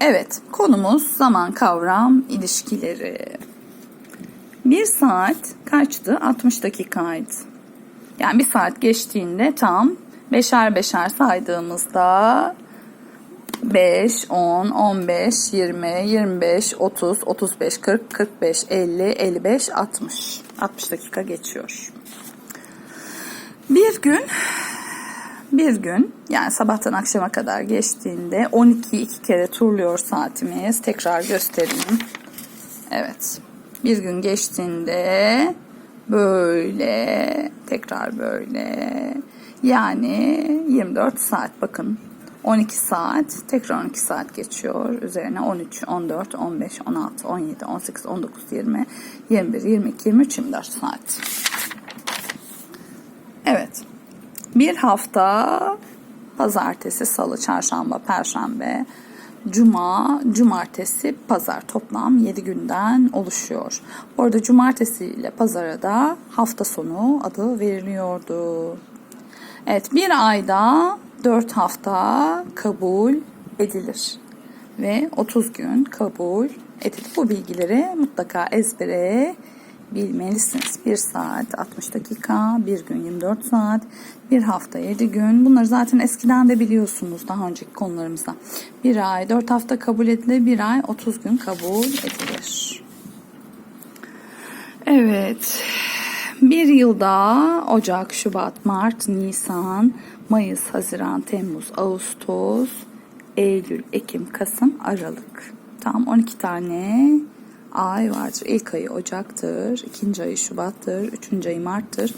Evet, konumuz zaman kavram ilişkileri. Bir saat kaçtı? 60 dakikaydı. Yani bir saat geçtiğinde tam beşer beşer saydığımızda 5, 10, 15, 20, 25, 30, 35, 40, 45, 50, 55, 60. 60 dakika geçiyor. Bir gün bir gün yani sabahtan akşama kadar geçtiğinde 12 iki kere turluyor saatimiz. Tekrar göstereyim. Evet. Bir gün geçtiğinde böyle tekrar böyle yani 24 saat bakın 12 saat tekrar 12 saat geçiyor. Üzerine 13, 14, 15, 16, 17, 18, 19, 20, 21, 22, 23, 24 saat. Evet. Bir hafta pazartesi, salı, çarşamba, perşembe, cuma, cumartesi, pazar toplam 7 günden oluşuyor. Bu arada cumartesi ile pazara da hafta sonu adı veriliyordu. Evet bir ayda 4 hafta kabul edilir ve 30 gün kabul edilir. Bu bilgileri mutlaka ezbere bilmelisiniz. 1 saat 60 dakika, bir gün 24 saat, bir hafta 7 gün. Bunları zaten eskiden de biliyorsunuz daha önceki konularımızda. Bir ay 4 hafta kabul edilir, bir ay 30 gün kabul edilir. Evet. Bir yılda Ocak, Şubat, Mart, Nisan, Mayıs, Haziran, Temmuz, Ağustos, Eylül, Ekim, Kasım, Aralık. Tam 12 tane ay vardır. İlk ayı Ocak'tır, ikinci ayı Şubat'tır, üçüncü ayı Mart'tır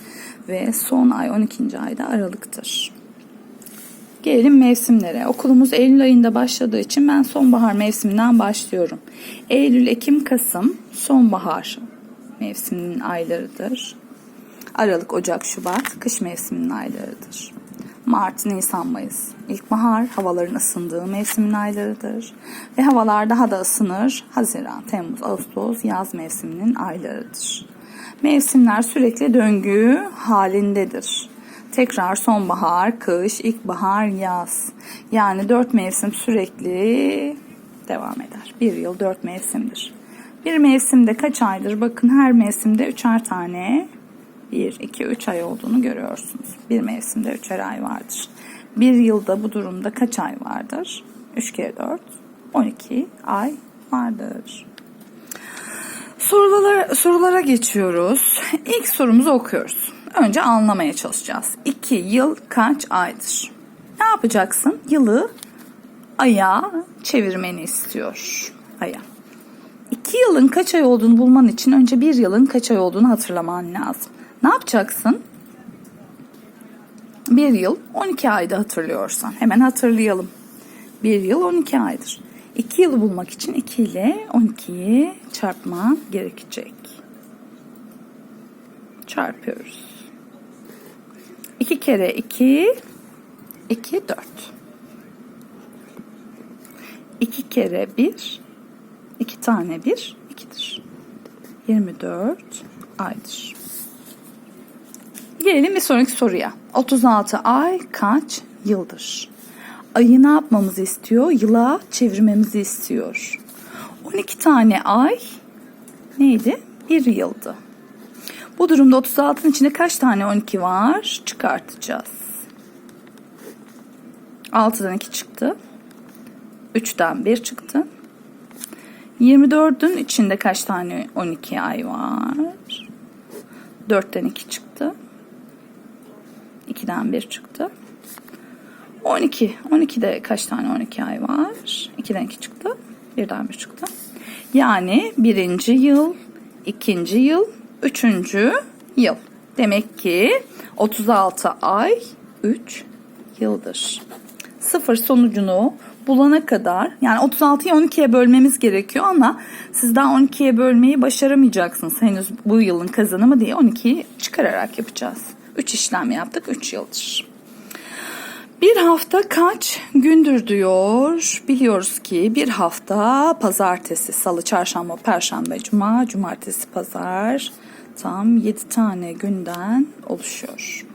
ve son ay 12. ayda Aralık'tır. Gelelim mevsimlere. Okulumuz Eylül ayında başladığı için ben sonbahar mevsiminden başlıyorum. Eylül, Ekim, Kasım sonbahar mevsiminin aylarıdır. Aralık, Ocak, Şubat kış mevsiminin aylarıdır. Mart, Nisan, Mayıs ilkbahar havaların ısındığı mevsimin aylarıdır. Ve havalar daha da ısınır. Haziran, Temmuz, Ağustos yaz mevsiminin aylarıdır. Mevsimler sürekli döngü halindedir. Tekrar sonbahar, kış, ilkbahar, yaz. Yani dört mevsim sürekli devam eder. Bir yıl dört mevsimdir. Bir mevsimde kaç aydır? Bakın her mevsimde üçer tane 1, 2, 3 ay olduğunu görüyorsunuz. Bir mevsimde üçer ay vardır. Bir yılda bu durumda kaç ay vardır? 3 kere 4, 12 ay vardır. Sorulara, sorulara geçiyoruz. İlk sorumuzu okuyoruz. Önce anlamaya çalışacağız. 2 yıl kaç aydır? Ne yapacaksın? Yılı aya çevirmeni istiyor. Aya. 2 yılın kaç ay olduğunu bulman için önce bir yılın kaç ay olduğunu hatırlaman lazım. Ne yapacaksın? Bir yıl 12 ayda hatırlıyorsan. Hemen hatırlayalım. Bir yıl 12 aydır. 2 yılı bulmak için 2 ile 12'yi çarpman gerekecek. Çarpıyoruz. 2 kere 2 2 4. 2 kere 1 2 tane 1 2'dir. 24 aydır. Gelelim bir sonraki soruya. 36 ay kaç yıldır? Ayı ne yapmamızı istiyor? Yıla çevirmemizi istiyor. 12 tane ay neydi? Bir yıldı. Bu durumda 36'nın içinde kaç tane 12 var? Çıkartacağız. 6'dan 2 çıktı. 3'ten 1 çıktı. 24'ün içinde kaç tane 12 ay var? 4'ten 2 çıktı. 2'den 1 çıktı. 12. 12'de kaç tane 12 ay var? 2'den 2 çıktı. 1'den 1 çıktı. Yani birinci yıl, ikinci yıl, üçüncü yıl. Demek ki 36 ay 3 yıldır. Sıfır sonucunu bulana kadar yani 36'yı 12'ye bölmemiz gerekiyor ama siz daha 12'ye bölmeyi başaramayacaksınız. Henüz bu yılın kazanımı diye 12'yi çıkararak yapacağız. 3 işlem yaptık 3 yıldır. Bir hafta kaç gündür diyor. Biliyoruz ki bir hafta pazartesi, salı, çarşamba, perşembe, cuma, cumartesi, pazar tam 7 tane günden oluşuyor.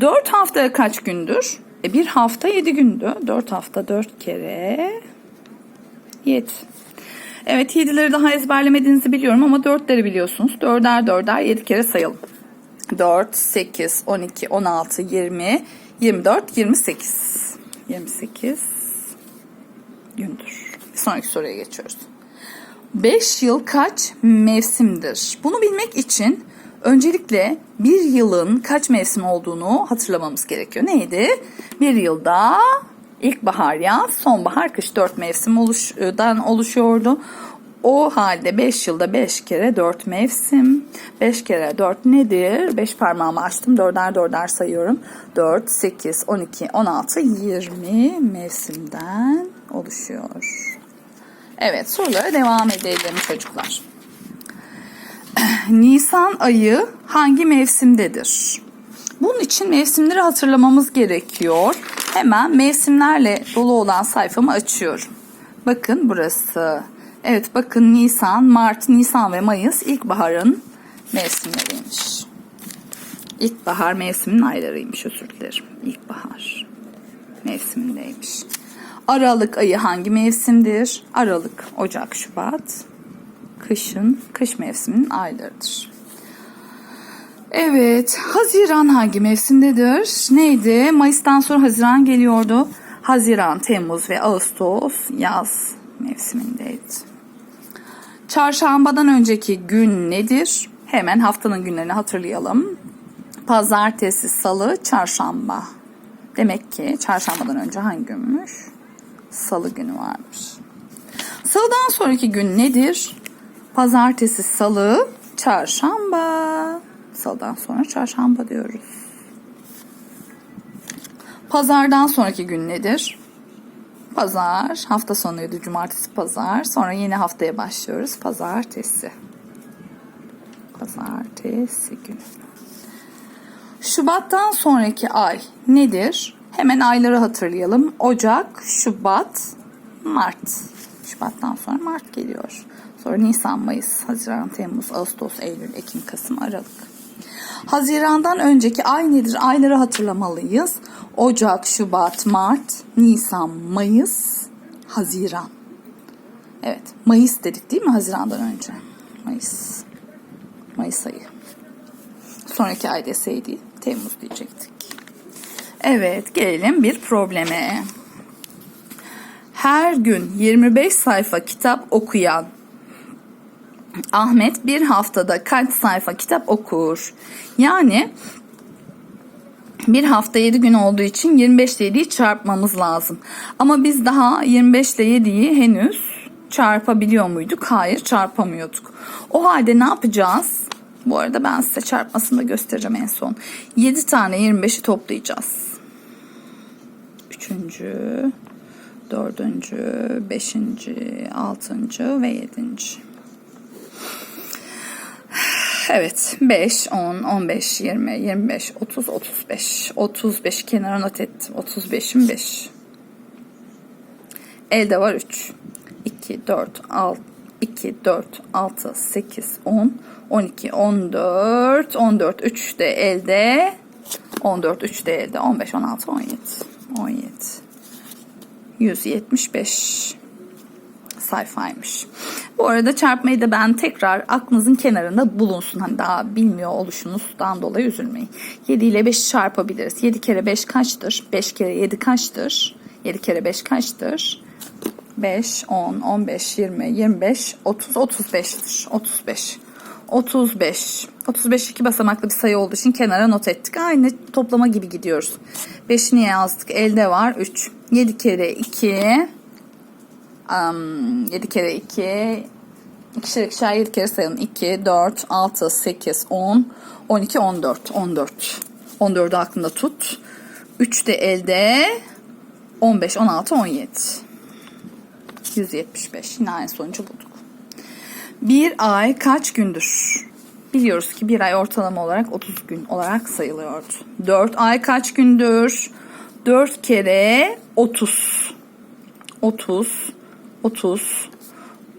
4 hafta kaç gündür? E bir hafta 7 gündü. 4 hafta 4 kere 7. Evet 7'leri daha ezberlemediğinizi biliyorum ama 4'leri biliyorsunuz. 4'er 4'er 7 kere sayalım. 4, 8, 12, 16, 20, 24, 28. 28 gündür. Bir sonraki soruya geçiyoruz. 5 yıl kaç mevsimdir? Bunu bilmek için öncelikle bir yılın kaç mevsim olduğunu hatırlamamız gerekiyor. Neydi? Bir yılda ilkbahar, yaz, sonbahar, kış 4 mevsim oluşdan oluşuyordu. O halde 5 yılda 5 kere 4 mevsim. 5 kere 4 nedir? 5 parmağımı açtım. 4'er 4'er sayıyorum. 4, 8, 12, 16, 20 mevsimden oluşuyor. Evet sorulara devam edelim çocuklar. Nisan ayı hangi mevsimdedir? Bunun için mevsimleri hatırlamamız gerekiyor. Hemen mevsimlerle dolu olan sayfamı açıyorum. Bakın burası. Evet bakın Nisan, Mart, Nisan ve Mayıs ilkbaharın mevsimleriymiş. İlkbahar mevsiminin aylarıymış özür dilerim. İlkbahar mevsimindeymiş. Aralık ayı hangi mevsimdir? Aralık, Ocak, Şubat. Kışın, kış mevsiminin aylarıdır. Evet, Haziran hangi mevsimdedir? Neydi? Mayıs'tan sonra Haziran geliyordu. Haziran, Temmuz ve Ağustos yaz mevsimindeydi. Çarşambadan önceki gün nedir? Hemen haftanın günlerini hatırlayalım. Pazartesi, salı, çarşamba. Demek ki çarşambadan önce hangi günmüş? Salı günü varmış. Salıdan sonraki gün nedir? Pazartesi, salı, çarşamba. Salıdan sonra çarşamba diyoruz. Pazardan sonraki gün nedir? Pazar, hafta sonuydu cumartesi pazar. Sonra yeni haftaya başlıyoruz. Pazartesi. Pazartesi günü. Şubattan sonraki ay nedir? Hemen ayları hatırlayalım. Ocak, Şubat, Mart. Şubattan sonra Mart geliyor. Sonra Nisan, Mayıs, Haziran, Temmuz, Ağustos, Eylül, Ekim, Kasım, Aralık. Hazirandan önceki ay nedir? Ayları hatırlamalıyız. Ocak, Şubat, Mart, Nisan, Mayıs, Haziran. Evet, Mayıs dedik değil mi Haziran'dan önce? Mayıs. Mayıs ayı. Sonraki ay deseydi Temmuz diyecektik. Evet, gelelim bir probleme. Her gün 25 sayfa kitap okuyan Ahmet bir haftada kaç sayfa kitap okur? Yani bir hafta 7 gün olduğu için 25 ile 7'yi çarpmamız lazım. Ama biz daha 25 ile 7'yi henüz çarpabiliyor muyduk? Hayır çarpamıyorduk. O halde ne yapacağız? Bu arada ben size çarpmasını da göstereceğim en son. 7 tane 25'i toplayacağız. Üçüncü, dördüncü, beşinci, altıncı ve yedinci. Evet 5, 10, 15, 20, 25, 30, 35. 35 kenara not ettim. 35'im 5. Elde var 3. 2, 4, 6, 2, 4, 6, 8, 10, 12, 14, 14, 3 de elde. 14, 3 de elde. 15, 16, 17. 17. 175 sayfaymış. Bu arada çarpmayı da ben tekrar aklınızın kenarında bulunsun. Hani daha bilmiyor oluşunuzdan dolayı üzülmeyin. 7 ile 5'i çarpabiliriz. 7 kere 5 kaçtır? 5 kere 7 kaçtır? 7 kere 5 kaçtır? 5, 10, 15, 20, 25, 30, 35'tir. 35. 35. 35 iki basamaklı bir sayı olduğu için kenara not ettik. Aynı toplama gibi gidiyoruz. 5'i niye yazdık? Elde var 3. 7 kere 2 um, 7 kere 2 ikişer ikişer 7 kere sayalım. 2, 4, 6, 8, 10, 12, 14. 14. 14'ü aklında tut. 3 de elde 15, 16, 17. 175. Yine aynı sonucu bulduk. Bir ay kaç gündür? Biliyoruz ki bir ay ortalama olarak 30 gün olarak sayılıyordu. 4 ay kaç gündür? 4 kere 30. 30, 30,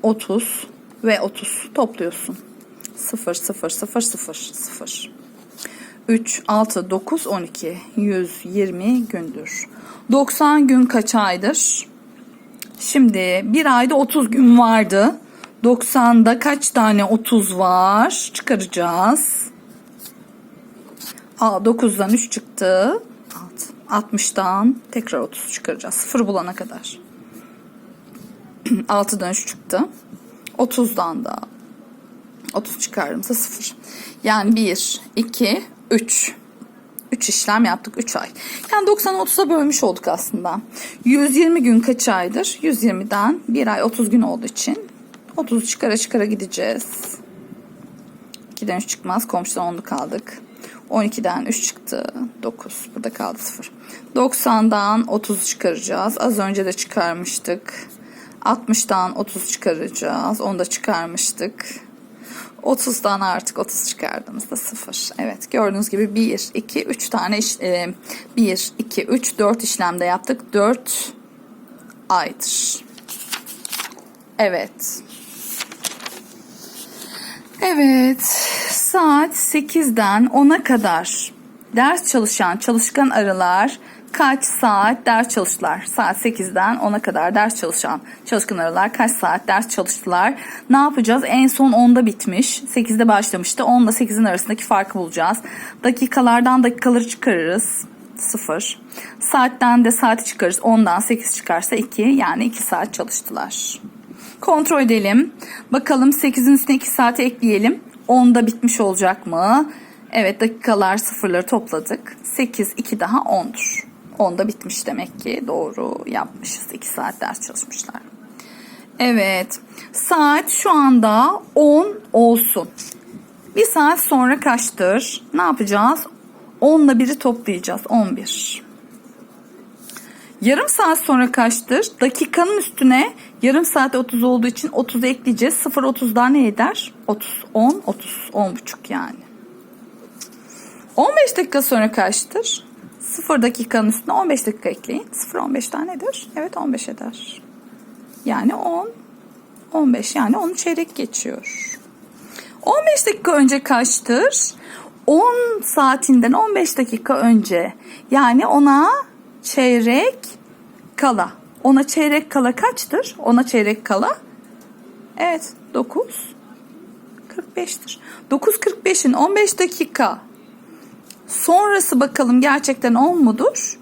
30 ve 30 topluyorsun. 0, 0, 0, 0, 0. 3, 6, 9, 12. 120 gündür. 90 gün kaç aydır? Şimdi bir ayda 30 gün vardı. 90'da kaç tane 30 var? Çıkaracağız. Aa, 9'dan 3 çıktı. 6. 60'dan tekrar 30 çıkaracağız. 0 bulana kadar. 6'dan 3 çıktı. 30'dan da 30 çıkardığımızda 0. Yani 1, 2, 3. 3 işlem yaptık 3 ay. Yani 90'ı 30'a bölmüş olduk aslında. 120 gün kaç aydır? 120'den 1 ay 30 gün olduğu için 30 çıkara çıkara gideceğiz. 2'den 3 çıkmaz. Komşudan 10'lu kaldık. 12'den 3 çıktı. 9. Burada kaldı 0. 90'dan 30 çıkaracağız. Az önce de çıkarmıştık. 60'dan 30 çıkaracağız. Onu da çıkarmıştık. 30'dan artık 30 çıkardığımızda 0. Evet gördüğünüz gibi 1, 2, 3 tane iş, e, 1, 2, 3, 4 işlemde yaptık. 4 aydır. Evet. Evet. Saat 8'den 10'a kadar ders çalışan çalışkan arılar kaç saat ders çalıştılar? Saat 8'den 10'a kadar ders çalışan çalışkan arılar kaç saat ders çalıştılar? Ne yapacağız? En son 10'da bitmiş. 8'de başlamıştı. 10 ile 8'in arasındaki farkı bulacağız. Dakikalardan dakikaları çıkarırız. 0. Saatten de saati çıkarırız. 10'dan 8 çıkarsa 2. Yani 2 saat çalıştılar. Kontrol edelim. Bakalım 8'in üstüne 2 saati ekleyelim. 10'da bitmiş olacak mı? Evet dakikalar sıfırları topladık. 8, 2 daha 10'dur. 10'da bitmiş demek ki doğru yapmışız. 2 saat ders çalışmışlar. Evet saat şu anda 10 olsun. Bir saat sonra kaçtır? Ne yapacağız? 10 ile 1'i toplayacağız. 11. Yarım saat sonra kaçtır? Dakikanın üstüne yarım saat 30 olduğu için 30 ekleyeceğiz. 0 30 daha ne eder? 30, 10, 30, 10 buçuk yani. 15 dakika sonra kaçtır? 0 dakikanın üstüne 15 dakika ekleyin. 0 15 tane nedir? Evet 15 eder. Yani 10, 15 yani 10 çeyrek geçiyor. 15 dakika önce kaçtır? 10 saatinden 15 dakika önce. Yani ona çeyrek kala. Ona çeyrek kala kaçtır? Ona çeyrek kala. Evet 9 45'tir. 9.45'in 15 dakika sonrası bakalım gerçekten 10 mudur?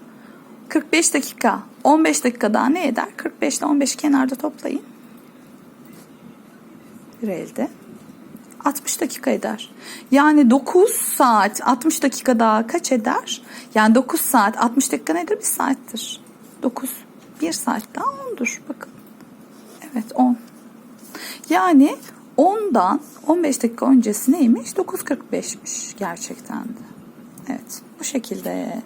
45 dakika 15 dakika daha ne eder? 45 ile 15 kenarda toplayın. Bir elde. 60 dakika eder. Yani 9 saat 60 dakika daha kaç eder? Yani 9 saat 60 dakika nedir? Bir saattir. 9 1 saat daha 10'dur. Bakın. Evet 10. Yani 10'dan 15 dakika öncesi neymiş? 9.45'miş gerçekten de. Evet bu şekilde.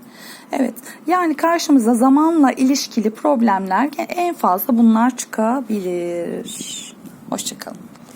Evet yani karşımıza zamanla ilişkili problemler en fazla bunlar çıkabilir. Hoşçakalın.